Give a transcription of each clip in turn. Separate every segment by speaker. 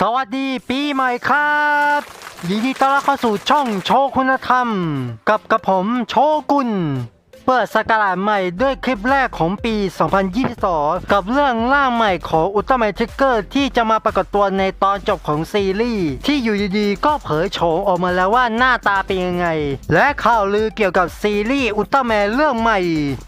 Speaker 1: สวัสดีปีใหม่ครับยินดีต้อนรับเข้าสู่ช่องโชคุณธรรม กับกระผมโชกุนเปิดสกราชใหม่ด้วยคลิปแรกของปี 2022 กับเรื่องร่างใหม่ของอุลตร้าแมนทิกเกอร์ที่จะมาปรากฏตัวในตอนจบของซีรีส์ที่อยู่ดีๆ ก็เผยโฉมออกมาแล้วว่าหน้าตาเป็นยังไง และข่าวลือเกี่ยวกับซีรีส์อุลตร้าแมนเรื่องใหม่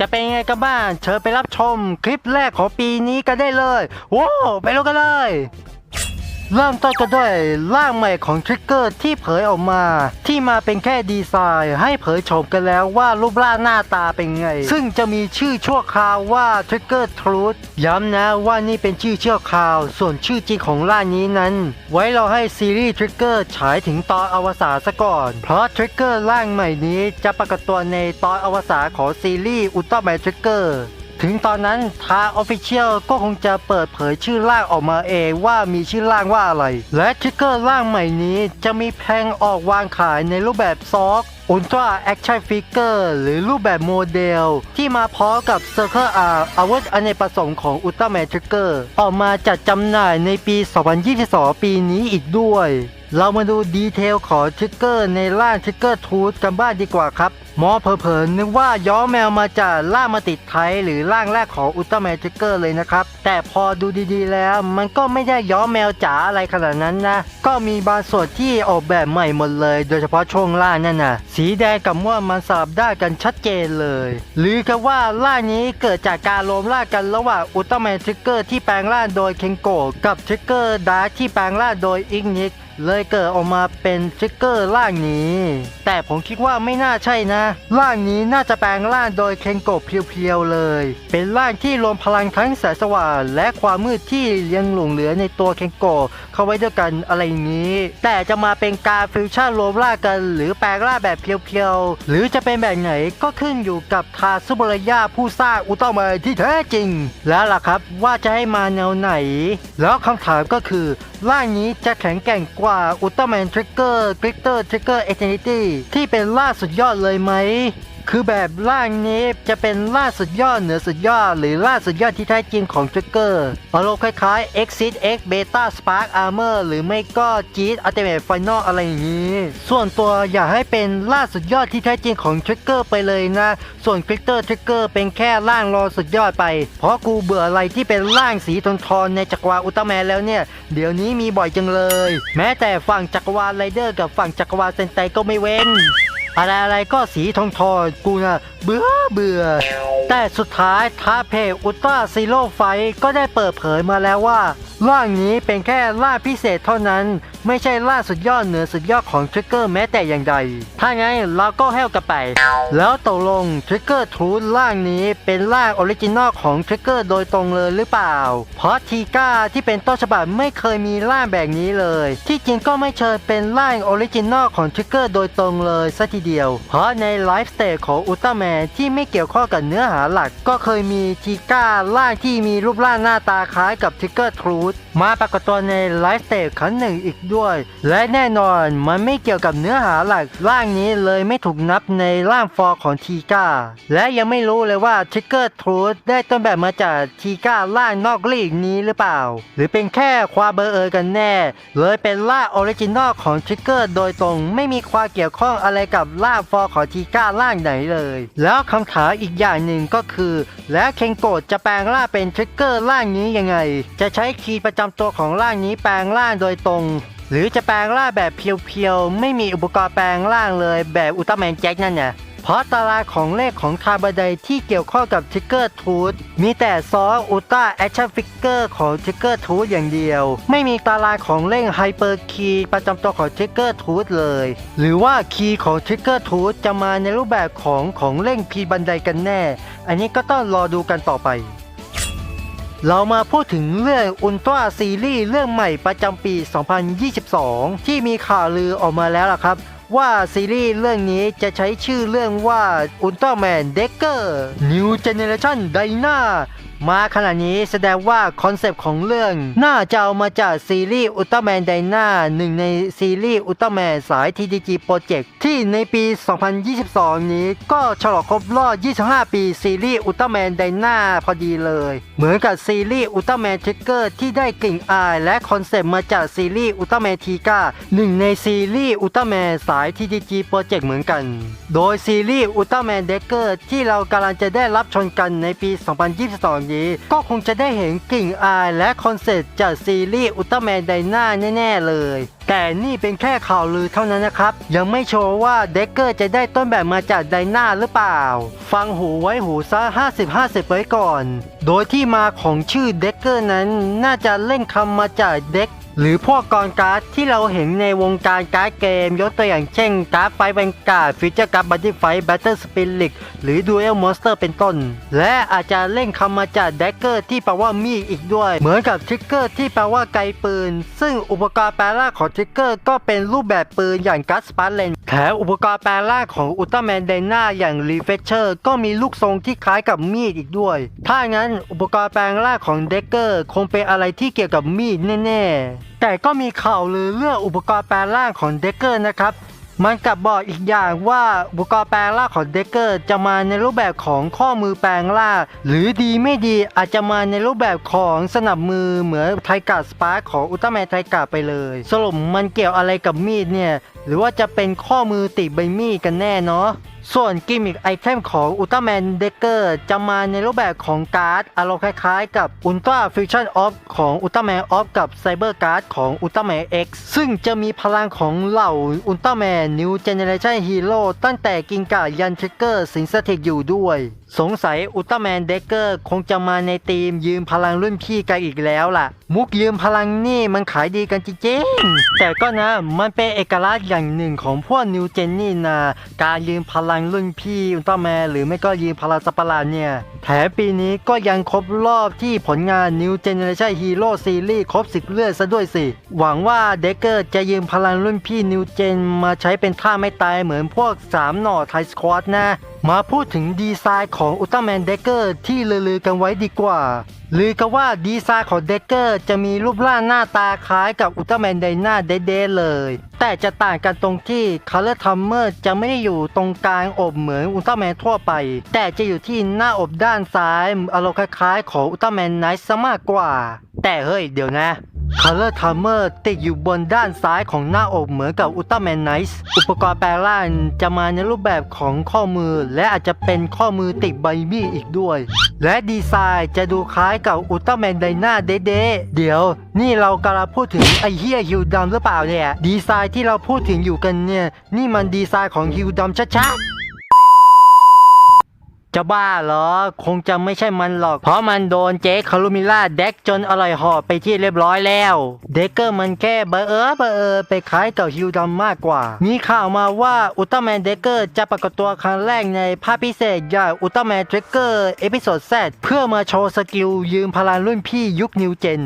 Speaker 1: จะเป็นยังไงกันบ้างเชิญไปรับชมคลิปแรกของปีนี้กันได้เลยว้าไปดูกันเลย เริ่มต้นกันด้วยร่างใหม่ของทริกเกอร์ที่เผยออกมา ที่มาเป็นแค่ดีไซน์ให้เผยโฉมกันแล้วว่ารูปร่างหน้าตาเป็นไง ซึ่งจะมีชื่อชั่วคราวว่าทริกเกอร์ทรูธย้ำนะว่านี่เป็นชื่อชั่วคราว ส่วนชื่อจริงของร่างนี้นั้น ไว้เราให้ซีรีส์ทริกเกอร์ฉายถึงตอนอวสานซะก่อน เพราะทริกเกอร์ร่างใหม่นี้จะปรากฏตัวในตอนอวสานของซีรีส์อุลตร้าแมนทริกเกอร์ ถึงตอนนั้นทางออฟฟิเชียลก็คงจะเปิดเผยชื่อร่างออกมาเองว่ามีชื่อร่างว่าอะไร และทิกเกอร์ร่างใหม่นี้จะมีแพงออกวางขายในรูปแบบซอกอุลตร้าแอคชั่นฟิกเกอร์หรือรูปแบบโมเดล ที่มาพร้อมกับ Circle R อาวุธอเนกประสงค์ของอุลตร้าแมนทิกเกอร์ออกมาจัดจำหน่ายในปี 2022 ปีนี้อีกด้วย เรามาดูดีเทลของทริกเกอร์ในร่าชิกเกอร์ทูธกันบ้างดีกว่าครับหมอเผลอๆนึกว่าย้อแมวมาจากร่ามาติดไทยหรือร่างแรกของอุลตร้าแมนทริกเกอร์เลยนะครับ แต่พอดูดีๆแล้ว มันก็ไม่ได้ย้อแมวจ๋าอะไรขนาดนั้นนะ ก็มีบางส่วนที่ออกแบบใหม่หมดเลย โดยเฉพาะช่วงล่างนั่นน่ะ สีแดงกับม่วงมันสลับได้กันชัดเจนเลย หรือกันว่าร่างนี้เกิดจากการรวมร่างกันระหว่างอุลตร้าแมนทริกเกอร์ที่แปลงร่างโดยเคนโกะกับทริกเกอร์ดาร์ที่แปลงร่างโดยอิกนิก เลยเกิดออกมาเป็นทริกเกอร์ร่างนี้ แต่ผมคิดว่าไม่น่าใช่นะ ร่างนี้น่าจะแปลงร่างโดยเคนโกะเพียวๆเลย เป็นร่างที่รวมพลังทั้งแสงสว่างและความมืดที่ยังหลงเหลือในตัวเคนโกะเข้าไว้ด้วยกันอะไรอย่างนี้ แต่จะมาเป็นการฟิวชั่นรวมร่างกัน หรือแปลงร่างแบบเพียวๆหรือจะเป็นแบบไหนก็ขึ้นอยู่กับทาซุบรยาผู้สร้างอุลตร้าแมนที่แท้จริง แล้วล่ะครับว่าจะให้มาแนวไหน แล้วคำถามก็คือร่างนี้จะแข็งแกร่งกว่าว่าอุลตร้าแมนทริกเกอร์กริตเตอร์ทริกเกอร์เอเจนิตี้ที่เป็นล่าสุดยอดเลยไหม คือแบบร่างนี้จะเป็นล่าสุดยอดเหนือสุดยอด หรือล่าสุดยอดที่แท้จริงของทริกเกอร์อารมณ์คล้ายๆ Exit X Beta Spark Armor หรือไม่ก็ Jeet Ultimate Final อะไรอย่างนี้ ส่วนตัวอยากให้เป็นล่าสุดยอดที่แท้จริงของทริกเกอร์ไปเลยนะ ส่วนคริกเตอร์ทริกเกอร์เป็นแค่ร่างรอสุดยอดไป เพราะกูเบื่ออะไรที่เป็นร่างสีทนทอนในจักรวาลอุลตร้าแมนแล้วเนี่ย เดี๋ยวนี้มีบ่อยจังเลย แม้แต่ฝั่งจักรวาลไรเดอร์กับฝั่งจักรวาลเซนไตก็ไม่เว้น อะไรอะไรก็สีทองทองกูนะเบื่อเบื่อ แต่สุดท้ายท้าเพจอุลตราซีโร่ไฟก็ได้เปิดเผยมาแล้วว่า ร่างนี้เป็นแค่ร่างพิเศษเท่านั้น ไม่ใช่ร่าสุดยอดเหนือสุดยอดของทริกเกอร์แม้แต่อย่างใด ถ้างั้นเราก็แห้วกันไป แล้วตกลงทริกเกอร์ทูธร่างนี้เป็นร่างออริจินอลของทริกเกอร์โดยตรงเลยหรือเปล่า เพราะทีก้าที่เป็นต้นฉบับไม่เคยมีร่างแบบนี้เลย ที่จริงก็ไม่เชิญเป็นร่างออริจินอลของทริกเกอร์โดยตรงเลยซะทีเดียว เพราะในไลฟ์สเตจของอุลตร้าแมนที่ไม่เกี่ยวข้องกับเนื้อหาหลัก ก็เคยมีทีก้าร่างที่มีรูปร่างหน้าตาคล้ายกับทริกเกอร์ทรูธมาปรากฏตัวในไลฟ์สเตจครั้งหนึ่งอีกด้วยและแน่นอนมันไม่เกี่ยวกับเนื้อหาหลักร่างนี้เลยไม่ถูกนับในร่างฟอร์ของทีก้าและยังไม่รู้เลยว่าทริกเกอร์ทรูธได้ต้นแบบมาจากทีก้าร่างนอกลีกนี้หรือเปล่า หรือเป็นแค่ความเบอร์เออกันแน่ เลยเป็นร่างออริจินอลของทริกเกอร์โดยตรงไม่มีความเกี่ยวข้องอะไรกับร่างฟอร์ของทีก้าร่างไหนเลย แล้วคำถามอีกอย่างหนึ่งก็คือ แล้วเคนโกะจะแปลงร่างเป็นทริกเกอร์ร่างนี้ยังไง จะใช้คีย์ประจำตัวของร่างนี้แปลงร่างโดยตรง หรือจะแปลงร่างแบบเพียวๆ ไม่มีอุปกรณ์แปลงร่างเลยแบบอุลตร้าแมนแจ็คนั่นไงเพราะตารางของเลขของคาร์บอนไดที่เกี่ยวข้องกับทิกเกอร์ทูธมีแต่ซอสอุลตร้าแอคชั่นฟิกเกอร์ของทิกเกอร์ทูธอย่างเดียว ไม่มีตารางของเลขไฮเปอร์คีย์ประจำตัวของทิกเกอร์ทูธเลย หรือว่าคีย์ของทิกเกอร์ทูธจะมาในรูปแบบของของเร่งพีบันไดกันแน่ อันนี้ก็ต้องรอดูกันต่อไป เรามาพูดถึงเรื่องอุลตร้าซีรีส์เรื่องใหม่ประจำปี 2022 ที่มีข่าวลือออกมาแล้วล่ะครับ ว่าซีรีส์เรื่องนี้จะใช้ชื่อเรื่องว่าอุลตร้าแมนเด็กเกอร์ New Generation d y n a มาขนาดนี้แสดงว่าคอนเซปต์ของเรื่อง น่าจะเอามาจากซีรีส์อุลตร้าแมนไดนาหนึ่งในซีรีส์อุลตร้าแมนสาย TDG Project ที่ในปี 2022 นี้ก็ฉลองครบรอบ 25 ปีซีรีส์อุลตร้าแมนไดนาพอดีเลย เหมือนกับซีรีส์อุลตร้าแมนทริกเกอร์ที่ได้กลิ่นอาย และคอนเซปต์มาจากซีรีส์อุลตร้าแมนทีกาหนึ่งในซีรีส์อุลตร้าแมนสาย TDG Project เหมือนกัน โดยซีรีส์อุลตร้าแมนเดกเกอร์ที่เรากำลังจะได้รับชมกันในปี 2022นี้ ก็คงจะได้เห็นกลิ่งอายและคอนเซ็ปต์จากซีรีส์อุลตร้าแมนไดนาแน่ๆเลย แต่นี่เป็นแค่ข่าวลือเท่านั้นนะครับ ยังไม่โชว์ว่าเดกเกอร์จะได้ต้นแบบมาจากไดนาหรือเปล่า ฟังหูไว้หูซะ 50-50 ไว้ก่อน โดยที่มาของชื่อเดกเกอร์นั้นน่าจะเล่นคำมาจากเด็ก หรือพวกกรการ์ดที่เราเห็นในวงการการ์ดเกม ยกตัวอย่างเช่นการ์ดไฟแวนกาดฟิวเจอร์การ์ดบัตตี้ไฟแบตเตอร์สปิริตหรือดูเอลมอนสเตอร์เป็นต้น และอาจจะเล่นคำมาจากเดกเกอร์ที่แปลว่ามีดอีกด้วย เหมือนกับทริกเกอร์ที่แปลว่าไกปืน ซึ่งอุปกรณ์แปลร่างของทริกเกอร์ก็เป็นรูปแบบปืนอย่างกัสปาร์เลนแถมอุปกรณ์แปลร่างของอุลตร้าแมนไดน่าอย่างรีเฟชเชอร์ก็มีลูกทรงที่คล้ายกับมีดอีกด้วย ถ้างั้นอุปกรณ์แปลงร่างของเดกเกอร์คงเป็นอะไรที่เกี่ยวกับมีดแน่ๆ แต่ก็มีข่าวลือเรื่องอุปกรณ์แปลงร่างของเดกเกอร์นะครับ มันกลับบอกอีกอย่างว่าอุปกรณ์แปลงร่างของเดกเกอร์จะมาในรูปแบบของข้อมือแปลงร่างหรือดีไม่ดีอาจจะมาในรูปแบบของสนับมือเหมือนไทกาสปาร์ของอุลตร้าแมนไทกาไปเลย สรุปมันเกี่ยวอะไรกับมีดเนี่ย หรือว่าจะเป็นข้อมือติดใบมีดกันแน่เนาะ ส่วนกิมมิคไอเทมของอุลตร้าแมนเดกเกอร์จะมาในรูปแบบของการ์ดอารมณ์คล้ายๆ กับอุลตร้าฟิวชั่นออฟของอุลตร้าแมนออฟกับไซเบอร์การ์ดของอุลตร้าแมน X ซึ่งจะมีพลังของเหล่าอุลตร้าแมนนิวเจเนเรชั่นฮีโร่ตั้งแต่กิงกายันทริกเกอร์สิงสถิตอยู่ด้วย สงสัยอุลตร้าแมนเดกเกอร์คงจะมาในทีมยืมพลังรุ่นพี่กันอีกแล้วล่ะ มุกยืมพลังนี่มันขายดีกันจริงๆแต่ก็นะมันเป็นเอกลักษณ์อย่างหนึ่งของพวกนิวเจนนี่นะการยืมพลังังรุ่นพี่อุลตร้าแมนหรือไม่ก็ยีพลังสัตว์ประหลาเนี่ย แถมปีนี้ก็ยังครบรอบที่ผลงาน New Generation Hero Series ครบสิบเรื่องซะด้วยสิ หวังว่าเดกเกอร์จะยืมพลังรุ่นพี่ New Gen มาใช้เป็นท่าไม่ตายเหมือนพวก 3 หน่อไทสควอตนะ มาพูดถึงดีไซน์ของอุลตร้าแมนเดกเกอร์ที่ลือๆกันไว้ดีกว่า ลือกันว่าดีไซน์ของเดกเกอร์จะมีรูปร่างหน้าตาคล้ายกับอุลตร้าแมนไดนาเดๆเลย แต่จะต่างกันตรงที่ Color Timer จะไม่ได้อยู่ตรงกลางอกเหมือนอุลตร้าแมนทั่วไป แต่จะอยู่ที่หน้าอกด้านซ้ายอารมณ์คล้ายๆ ของอุลตร้าแมนไนท์ซะมากกว่า แต่เฮ้ยเดี๋ยวนะ Color Timer ติดอยู่บนด้านซ้ายของหน้าอกเหมือนกับอุลตร้าแมนไนท์อุปกรณ์แปลร่างจะมาในรูปแบบของข้อมือ และอาจจะเป็นข้อมือติดใบมีดอีกด้วย และดีไซน์จะดูคล้ายกับอุลตร้าแมนไดนาเดๆเดี๋ยว นี่เรากำลังพูดถึงไอเฮียฮิวดำหรือเปล่าเนี่ย ดีไซน์ที่เราพูดถึงอยู่กันเนี่ย นี่มันดีไซน์ของฮิวดำชัดๆ จะบ้าเหรอ คงจะไม่ใช่มันหรอก เพราะมันโดนเจ๊คารุมิล่าแดกจนอร่อยหอบไปที่เรียบร้อยแล้ว เดกเกอร์มันแค่เบอเออเบอเออไปคล้ายกับฮิวดำมมากกว่า มีข่าวมาว่าอุลตร้าแมนเดกเกอร์จะปรากฏตัวครั้งแรกในภาคพิเศษอย่างอุลตร้าแมนทริกเกอร์เอพิโซดแซเพื่อมาโชว์สกิลยืมพลังรุ่นพี่ยุคนิวเจน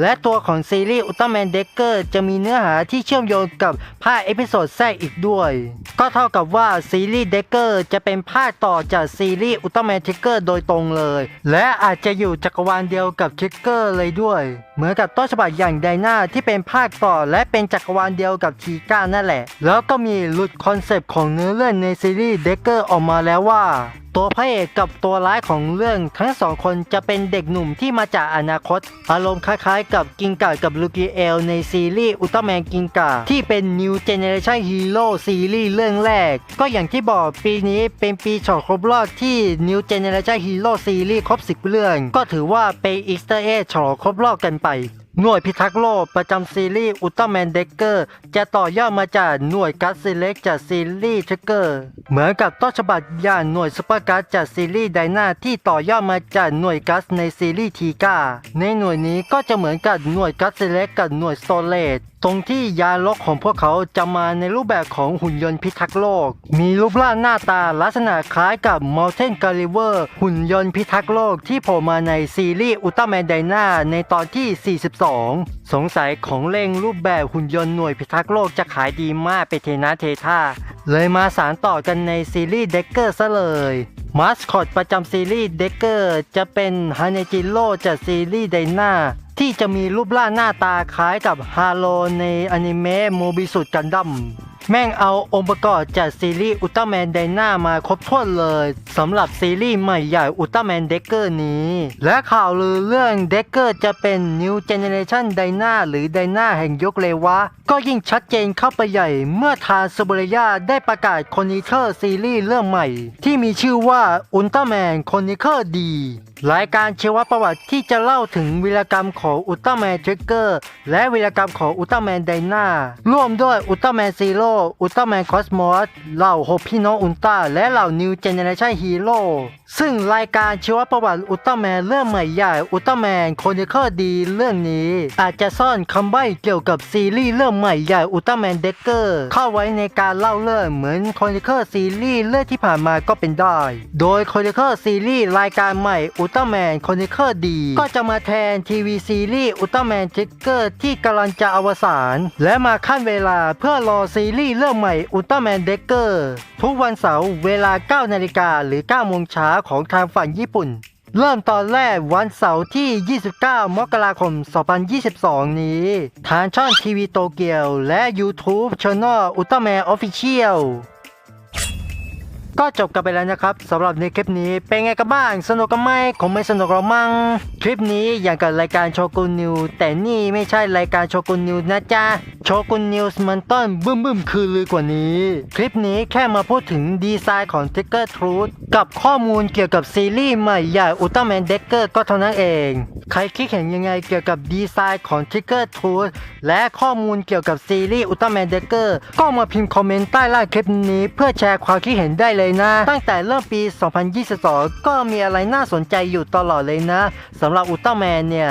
Speaker 1: และตัวของซีรีส์อุลตร้าแมนเดกเกอร์จะมีเนื้อหาที่เชื่อมโยงกับภาคเอพิโซดแซอีกด้วย ก็เท่ากับว่าซีรีส์เดกเกอร์จะเป็นภาคต่อจากซีรีส์อุลตร้าแมนทริกเกอร์โดยตรงเลย และอาจจะอยู่จักรวาลเดียวกับทริกเกอร์เลยด้วย เหมือนกับต้นฉบับอย่างไดนาที่เป็นภาคต่อ และเป็นจักรวาลเดียวกับทีก้านั่นแหละ แล้วก็มีหลุดคอนเซปต์ของเนื้อเรื่องในซีรีส์เดกเกอร์ออกมาแล้วว่า ตัวพระเอกกับตัวร้ายของเรื่องทั้งสองคนจะเป็นเด็กหนุ่มที่มาจากอนาคต อารมณ์คล้ายๆ กับกิงกากับลูกิเอลในซีรีส์อุลตร้าแมนกิงกาที่เป็น New Generation Hero ซีรีส์เรื่องแรก ก็อย่างที่บอกปีนี้เป็นปีฉลองครบรอบที่ New Generation Hero ซีรีส์ครบ 10 เรื่อง ก็ถือว่าเป็นอีสเตอร์เอ็ฉลองครบรอบกันไป หน่วยพิทักษ์โลกประจำซีรีส์อุลตร้าแมนเดกเกอร์จะต่อยอดมาจากหน่วยกัสซิเล็กจากซีรีส์ทริกเกอร์เหมือนกับต้นฉบับอย่างหน่วยซูเปอร์กัสจากซีรีส์ไดนาที่ต่อยอดมาจากหน่วยกัสในซีรีส์ทีกาในหน่วยนี้ก็จะเหมือนกับหน่วยกัสซิเล็กกับหน่วยโซเลตตรงที่ยาล็อกของพวกเขาจะมาในรูปแบบของหุ่นยนต์พิทักษ์โลก มีรูปร่างหน้าตาลักษณะคล้ายกับม u ลเทนกาลิเวอร์หุ่นยนต์พิทักษ์โลกที่โผล่มาในซีรีส์อุลตร้าแมนไดนาในตอนที่ 2. สงสัยของเล่งรูปแบบหุ่นยนต์หน่วยพิทักษ์โลกจะขายดีมากไปเทนาเทท่า เลยมาสารต่อกันในซีรีส์เด็กเกอร์ซะเลยมาสคอตประจำซีรีส์เด็กเกอร์จะเป็นฮาเนจิโร่จากซีรีส์ไดนาที่จะมีรูปร่างหน้าตาคล้ายกับฮาโลในอนิเมะโมบิสุดกันดั้ม แม่งเอาองค์ประกอบจากซีรีส์อุลตร้าแมนไดนามาครบถ้วนเลยสำหรับซีรีส์ใหม่ใหญ่อุลตร้าแมนเด็กเกอร์นี้ และข่าวลือเรื่องเด็กเกอร์จะเป็น New Generation ไดนาหรือไดนาแห่งยุคเลวะ ก็ยิ่งชัดเจนเข้าไปใหญ่เมื่อทางซูเบริยาได้ประกาศคอนิเคอร์ซีรีส์เรื่องใหม่ ที่มีชื่อว่าอุลตร้าแมนคอนิเคอร์ดี รายการชีวประวัติที่จะเล่าถึงวีรกรรมของอุลตร้าแมนทริกเกอร์และวีรกรรมของอุลตร้าแมนไดนาร่วมด้วยอุลตร้าแมนซีโร่อุลตร้าแมนคอสมอสเหล่าหกพี่น้องอุลตร้าและเหล่านิวเจเนเรชั่นฮีโร่ ซึ่งรายการชีวประวัติอุลตร้าแมนเรื่องใหม่ใหญ่อุลตร้าแมนคอนิเคอร์ดีเรื่องนี้ อาจจะซ่อนคำใบ้เกี่ยวกับซีรีส์เรื่องใหม่ใหญ่อุลตร้าแมนเด็กเกอร์เข้าไว้ในการเล่าเรื่องเหมือนคอนิเคอร์ซีรีส์เรื่องที่ผ่านมาก็เป็นได้ โดยคอนิเคอร์ซีรีส์รายการใหม่อุลตร้าแมนคอนิเคอร์ดีก็จะมาแทนทีวีซีรีส์อุลตร้าแมนทิกเกอร์ที่กำลังจะอวสานและมาขั้นเวลาเพื่อรอซีรีส์เรื่องใหม่อุลตร้าแมนเด็กเกอร์ทุกวันเสาร์เวลา9นาฬิกาหรือ9โมงเช้าของทางฝั่งญี่ปุ่น เริ่มตอนแรกวันเสาร์ที่ 29 มกราคม 2022 นี้ ทางช่องทีวีโตเกียวและ YouTube Channel Ultraman Official ก็จบกันไปแล้วนะครับสำหรับในคลิปนี้เป็นไงกันบ้างสนุกกันไหมคงไม่สนุกหรอกมั้งคลิปนี้อย่างกับรายการโชกุนนิวแต่นี่ไม่ใช่รายการโชกุนนิวนะจ๊ะโชกุนนิวส์มันต้นบึ้มบึ้มคือลือกว่านี้ คลิปนี้แค่มาพูดถึงดีไซน์ของ t i กเกอร์ทรูธกับข้อมูลเกี่ยวกับซีรีส์ใหม่ใหญ่อุลตร้าแมนเด็กเกอร์ก็เท่านั้นเอง ใครคิดเห็นยังไงเกี่ยวกับดีไซน์ของ t i กเกอร์ทรูธและข้อมูลเกี่ยวกับซีรีส์อุลตร้าแมนเด็กเกอร์ก็มาพิมพ์คอมเมนต์ใต้ล่างคลิปนี้เพื่อแชร์ความคิดเห็นได้เลยนะ ตั้งแต่เริ่มปี 2022 ก็มีอะไรน่าสนใจอยู่ตลอดเลยนะสำหรับอุลตร้าแมนเนี่ย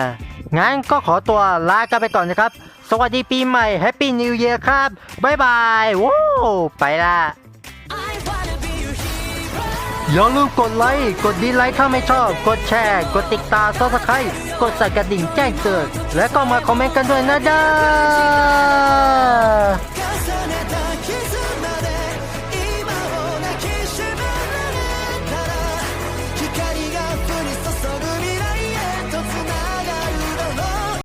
Speaker 1: งั้นก็ขอตัวลากันไปก่อนนะครับ สวัสดีปีใหม่แฮปปี้นิวเ a ียร์ครับ บ๊ายบายว้าวไปละอย่าลืมกดไลค์ กดดีไลค์ถ้าไม่ชอบ กดแชร์ กดติดตามซับสไครต์กดใส่กระดิ่งแจ้งเตือนและก็มาคอมเมนต์กันด้วยนะจ๊ะ